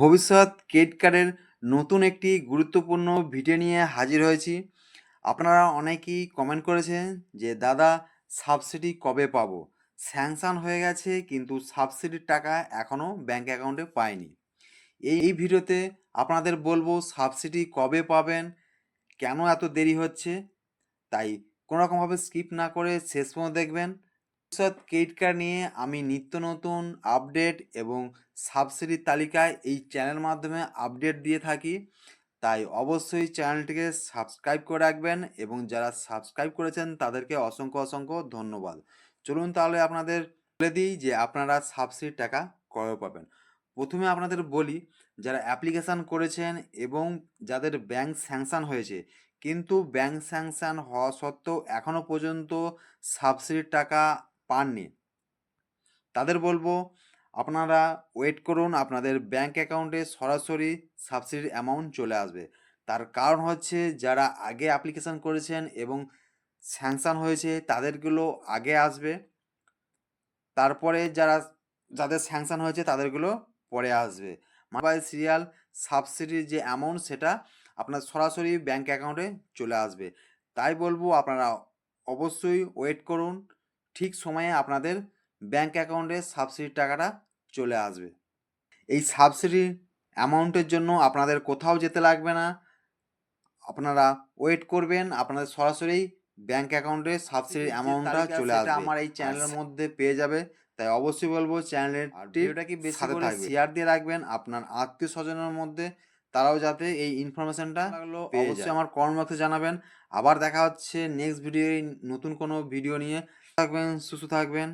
ভবিষ্যৎ ক্রেডিট কার্ডের নতুন একটি গুরুত্বপূর্ণ ভিডিও নিয়ে হাজির হয়েছি। আপনারা অনেকেই কমেন্ট করেছেন যে, দাদা সাবসিডি কবে পাবো? স্যাংশন হয়ে গেছে, কিন্তু সাবসিডির টাকা এখনও ব্যাঙ্ক অ্যাকাউন্টে পাইনি। এই ভিডিওতে আপনাদের বলব সাবসিডি কবে পাবেন? কেন এত দেরি হচ্ছে? তাই কোনো রকমভাবে স্কিপ না করে শেষ পর্যন্ত দেখবেন। ভবিষ্যৎ ক্রেডিট কার্ড নিয়ে আমি নিত্য নতুন আপডেট এবং সাবসিডির তালিকায় এই চ্যানেল মাধ্যমে আপডেট দিয়ে থাকি। তাই অবশ্যই চ্যানেলটিকে সাবস্ক্রাইব করে রাখবেন এবং যারা সাবস্ক্রাইব করেছেন তাদেরকে অসংখ্য অসংখ্য ধন্যবাদ। চলুন তাহলে আপনাদের বলে দিই যে আপনারা সাবসিডির টাকা কবে পাবেন। প্রথমে আপনাদের বলি, যারা অ্যাপ্লিকেশান করেছেন এবং যাদের ব্যাংক স্যাংশান হয়েছে, কিন্তু ব্যাংক স্যাংশান হওয়া সত্ত্বেও এখনও পর্যন্ত সাবসিডির টাকা পাননি। তাদের বলব, আপনারা ওয়েট করুন, আপনাদের ব্যাংক অ্যাকাউন্টে সরাসরি সাবসিডির অ্যামাউন্ট চলে আসবে। তার কারণ হচ্ছে, যারা আগে অ্যাপ্লিকেশান করেছেন এবং স্যাংশান হয়েছে, তাদেরগুলো আগে আসবে। তারপরে যারা, যাদের স্যাংশান হয়েছে, তাদেরগুলো পরে আসবে। মোবাইল সিরিয়াল সাবসিডির যে অ্যামাউন্ট সেটা আপনার সরাসরি ব্যাংক অ্যাকাউন্টে চলে আসবে। তাই বলব, আপনারা অবশ্যই ওয়েট করুন। ঠিক সময়ে আপনাদের ব্যাংক অ্যাকাউন্টে সাবসিডির টাকাটা চলে আসবে। এই সাবসিডির অ্যামাউন্টের জন্য আপনাদের কোথাও যেতে লাগবে না। আপনারা ওয়েট করবেন আপনাদের সরাসরি ব্যাংক অ্যাকাউন্টে সাবসিডির অ্যামাউন্টটা চলে আসবে। আমার এই চ্যানেলের মধ্যে পেয়ে যাবে। তাই অবশ্যই বলব চ্যানেলের ভিডিওটা কি বেশি করে শেয়ার দিয়ে রাখবেন আপনার আত্মীয় স্বজনের মধ্যে তারাও যাতে এই ইনফরমেশনটা অবশ্যই আমার কমেন্ট বক্সে জানাবেন। আবার দেখা হচ্ছে নেক্সট ভিডিও নতুন কোনো ভিডিও নিয়ে। থাকবেন সুস্থ থাকবেন।